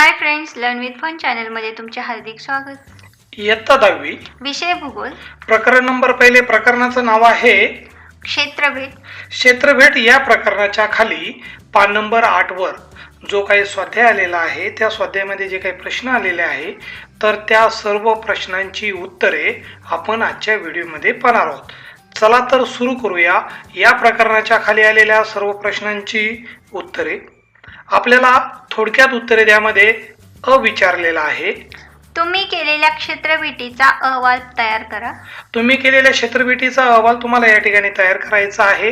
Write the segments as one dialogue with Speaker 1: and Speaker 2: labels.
Speaker 1: Hi friends learn with fun चॅनलमध्ये तुमचे हार्दिक स्वागत.
Speaker 2: इयत्ता दहावी.
Speaker 1: विषय भूगोल.
Speaker 2: प्रकरण नंबर पहिले प्रकरणाचं नाव आहे
Speaker 1: क्षेत्रभेद.
Speaker 2: क्षेत्रभेट या प्रकरणाच्या खाली पान नंबर आठ वर जो काही स्वाध्याय आलेला आहे त्या स्वाध्यायामध्ये जे काही प्रश्न आलेले आहे तर त्या सर्व प्रश्नांची उत्तरे आपण आजच्या व्हिडिओमध्ये पाहणार आहोत. चला तर सुरू करूया. या प्रकरणाच्या खाली आलेल्या सर्व प्रश्नांची उत्तरे. आपल्याला थोडक्यात उत्तरे द्यामध्ये अ विचारलेला आहे.
Speaker 1: तुम्ही केलेल्या क्षेत्रभेटीचा अहवाल तयार करा.
Speaker 2: तुम्ही केलेल्या क्षेत्रभेटीचा अहवाल तुम्हाला या ठिकाणी तयार करायचा आहे.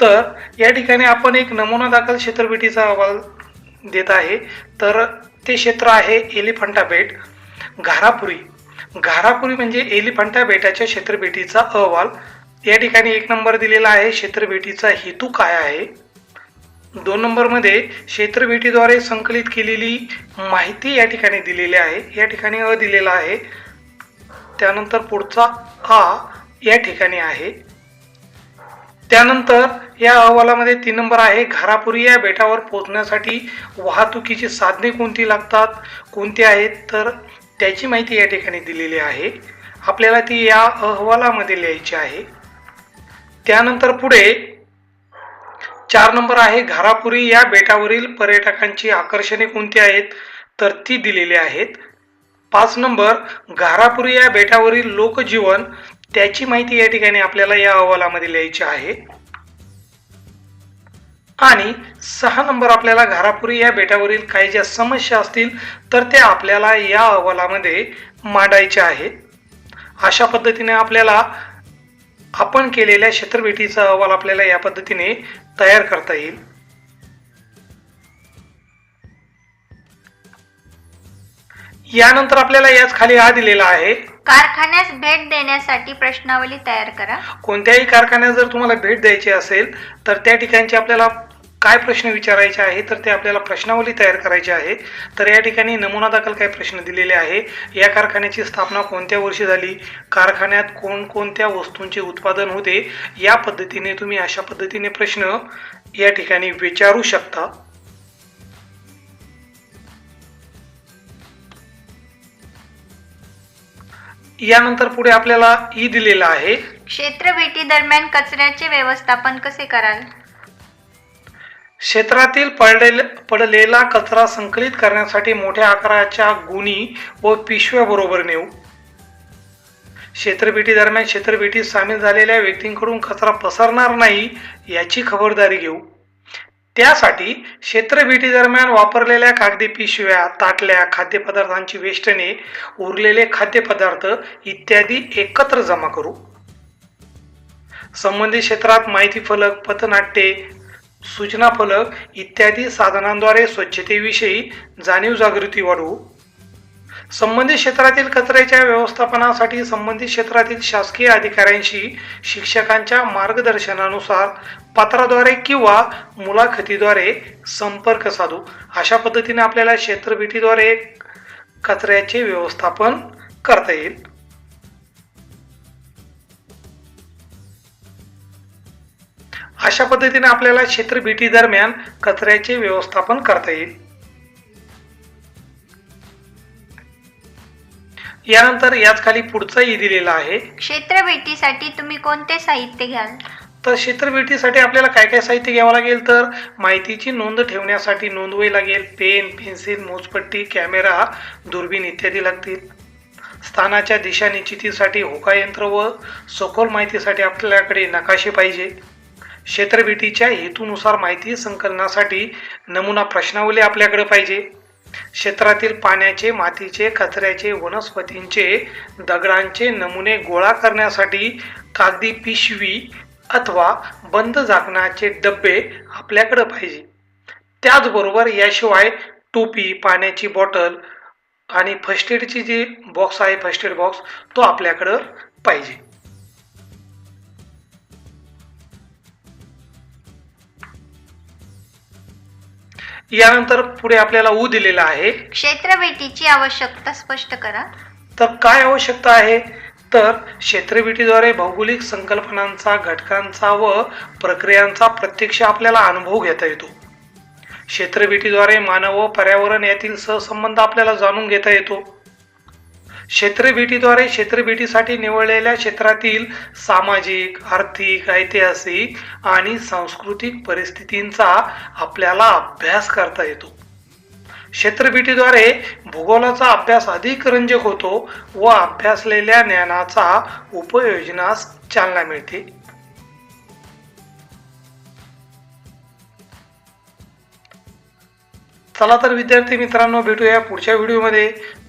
Speaker 2: तर या ठिकाणी आपण एक नमुना दाखल क्षेत्रभेटीचा अहवाल देत आहे. तर ते क्षेत्र आहे एलिफंटा बेट घारापुरी. घारापुरी म्हणजे एलिफंटा बेटाच्या क्षेत्रभेटीचा अहवाल. या ठिकाणी एक नंबर दिलेला आहे. क्षेत्रभेटीचा हेतू काय आहे? दोन नंबरमध्ये क्षेत्रभेटीद्वारे संकलित केलेली माहिती या ठिकाणी दिलेली आहे. या ठिकाणी अ दिलेला आहे. त्यानंतर पुढचा आ या ठिकाणी आहे. त्यानंतर या अहवालामध्ये तीन नंबर आहे. घरापुरी या बेटावर पोहोचण्यासाठी वाहतुकीची साधने कोणती लागतात कोणती आहेत तर त्याची माहिती या ठिकाणी दिलेली आहे. आपल्याला ती या अहवालामध्ये लिहायची आहे. त्यानंतर पुढे चार नंबर आहे. घारापुरी या बेटावरील पर्यटकांची आकर्षणे कोणती आहेत? तर ती दिलेली आहेत. पाच नंबर घारापुरी या बेटावरील लोकजीवन त्याची माहिती या ठिकाणी आपल्याला या अहवालामध्ये लिहायची आहे. आणि सहा नंबर आपल्याला घारापुरी या बेटावरील काही ज्या समस्या असतील तर त्या आपल्याला या अहवालामध्ये मांडायच्या आहेत. अशा पद्धतीने आपल्याला आपण केलेल्या क्षेत्रभेटीचा अहवाल आपल्याला या पद्धतीने तयार करता येईल. यानंतर आपल्याला याच खाली हा दिलेला आहे.
Speaker 1: कारखान्यास भेट देण्यासाठी प्रश्नावली तयार करा.
Speaker 2: कोणत्याही कारखान्यात जर तुम्हाला भेट द्यायची असेल तर त्या ठिकाणचे आपल्याला काय प्रश्न विचारायचे आहे तर ते आपल्याला प्रश्नावली तयार करायची आहे. तर या ठिकाणी नमुना दाखल काय प्रश्न दिलेले आहे. या कारखान्याची स्थापना कोणत्या वर्षी झाली? कारखान्यात कोणकोणत्या वस्तूंचे उत्पादन होते? या पद्धतीने तुम्ही अशा पद्धतीने प्रश्न या ठिकाणी विचारू शकता. यानंतर पुढे आपल्याला ई दिलेला आहे.
Speaker 1: क्षेत्रभेटी दरम्यान कचऱ्याचे व्यवस्थापन कसे कराल?
Speaker 2: क्षेत्रातील पडलेल पडलेला कचरा संकलित करण्यासाठी मोठ्या आकाराच्या गुणी व पिशव्याबरोबर नेऊ. क्षेत्रभेटी दरम्यान क्षेत्रभेटीत सामील झालेल्या व्यक्तींकडून कचरा पसरणार नाही याची खबरदारी घेऊ. त्यासाठी क्षेत्रभेटी दरम्यान वापरलेल्या कागदी पिशव्या ताटल्या खाद्यपदार्थांची वेष्टने उरलेले खाद्यपदार्थ इत्यादी एकत्र जमा करू. संबंधित क्षेत्रात माहिती फलक पथनाट्ये सूचना फलक इत्यादी साधनांद्वारे स्वच्छतेविषयी जाणीव जागृती वाढवू. संबंधित क्षेत्रातील कचऱ्याच्या व्यवस्थापनासाठी संबंधित क्षेत्रातील शासकीय अधिकाऱ्यांशी शिक्षकांच्या मार्गदर्शनानुसार पत्राद्वारे किंवा मुलाखतीद्वारे संपर्क साधू. अशा पद्धतीने आपल्याला क्षेत्रभेटीद्वारे कचऱ्याचे व्यवस्थापन करता येईल. अशा पद्धतीने आपल्याला क्षेत्रभेटी दरम्यान कचऱ्याचे व्यवस्थापन करता येईल. यानंतर याच खाली पुढचाही दिलेला आहे.
Speaker 1: क्षेत्रभेटीसाठी तुम्ही कोणते साहित्य घ्याल?
Speaker 2: तर क्षेत्रभेटीसाठी आपल्याला काय काय साहित्य घ्यावं लागेल? तर माहितीची नोंद ठेवण्यासाठी नोंदवावी लागेल. पेन पेन्सिल मोजपट्टी कॅमेरा दुर्बीण इत्यादी लागतील. स्थानाच्या दिशा निश्चितीसाठी होकायंत्र व सखोल माहितीसाठी आपल्याकडे नकाशे पाहिजे. क्षेत्रभेटीच्या हेतूनुसार माहिती संकलनासाठी नमुना प्रश्नावली आपल्याकडे पाहिजे. क्षेत्रातील पाण्याचे मातीचे कचऱ्याचे वनस्पतींचे दगडांचे नमुने गोळा करण्यासाठी कागदी पिशवी अथवा बंद झाकणाचे डबे आपल्याकडे पाहिजे. त्याचबरोबर याशिवाय टोपी पाण्याची बॉटल आणि फर्स्ट एडची जी बॉक्स आहे फर्स्ट एड बॉक्स तो आपल्याकडं पाहिजे. यानंतर पुढे आपल्याला ऊ दिलेला आहे.
Speaker 1: क्षेत्रभेटीची आवश्यकता स्पष्ट करा.
Speaker 2: तर काय आवश्यकता आहे? तर क्षेत्रभेटीद्वारे भौगोलिक संकल्पनांचा घटकांचा व प्रक्रियांचा प्रत्यक्ष आपल्याला अनुभव घेता येतो. क्षेत्रभेटीद्वारे मानव व पर्यावरण यातील सहसंबंध आपल्याला जाणून घेता येतो. क्षेत्रभेटीद्वारे क्षेत्रभेटीसाठी निवडलेल्या क्षेत्रातील सामाजिक आर्थिक ऐतिहासिक आणि सांस्कृतिक परिस्थितींचा आपल्याला अभ्यास करता येतो. क्षेत्रभेटीद्वारे भूगोलाचा अभ्यास अधिक रंजक होतो व अभ्यासलेल्या ज्ञानाचा उपयोजनास चालना मिळते. चला तर विद्यार्थी मित्रांनो भेटूया पुढच्या व्हिडिओमध्ये.